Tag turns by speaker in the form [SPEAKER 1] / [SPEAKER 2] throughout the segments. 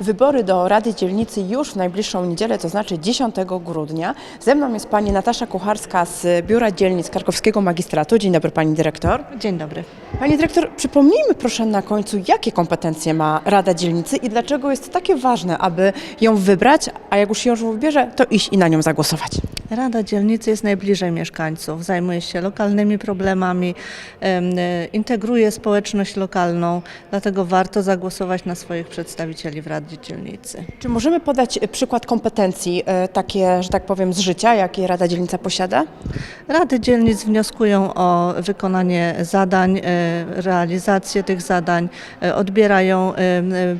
[SPEAKER 1] Wybory do Rady Dzielnicy już w najbliższą niedzielę, to znaczy 10 grudnia. Ze mną jest pani Natasza Kucharska z Biura Dzielnic Krakowskiego Magistratu. Dzień dobry pani dyrektor.
[SPEAKER 2] Dzień dobry.
[SPEAKER 1] Pani dyrektor, przypomnijmy proszę na końcu, jakie kompetencje ma Rada Dzielnicy i dlaczego jest takie ważne, aby ją wybrać, a jak już się już wybierze, to iść i na nią zagłosować.
[SPEAKER 2] Rada Dzielnicy jest najbliżej mieszkańców, zajmuje się lokalnymi problemami, em, e, integruje społeczność lokalną, dlatego warto zagłosować na swoich przedstawicieli w Radzie Dzielnicy.
[SPEAKER 1] Czy możemy podać e, przykład kompetencji, e, takie, że tak powiem, z życia, jakie Rada Dzielnica posiada?
[SPEAKER 2] Rady Dzielnic wnioskują o wykonanie zadań, realizację tych zadań, odbierają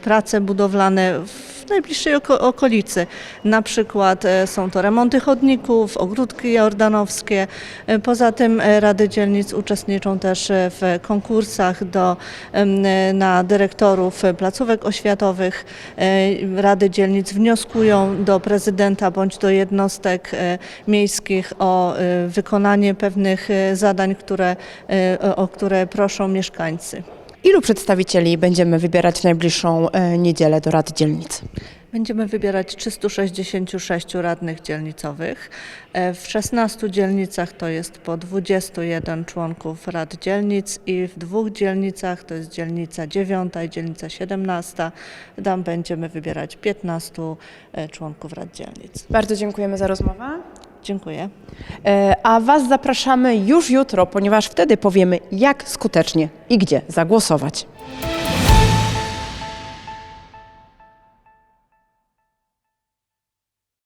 [SPEAKER 2] prace budowlane w najbliższej oko- okolicy. Na przykład e, są to remonty chodników, ogródki jordanowskie. E, Poza tym e, Rady Dzielnic uczestniczą też w konkursach do, na dyrektorów placówek oświatowych. Rady Dzielnic wnioskują do prezydenta bądź do jednostek miejskich o wykonanie pewnych zadań, które, o które proszą mieszkańcy.
[SPEAKER 1] Ilu przedstawicieli będziemy wybierać w najbliższą e, niedzielę do Rady Dzielnicy?
[SPEAKER 2] Będziemy wybierać 366 radnych dzielnicowych. E, W 16 dzielnicach to jest po 21 członków rad dzielnic i w dwóch dzielnicach, to jest dzielnica 9 i dzielnica 17, tam będziemy wybierać 15 e, członków rad dzielnic.
[SPEAKER 1] Bardzo dziękujemy za rozmowę.
[SPEAKER 2] Dziękuję.
[SPEAKER 1] E, A Was zapraszamy już jutro, ponieważ wtedy powiemy, jak skutecznie i gdzie zagłosować.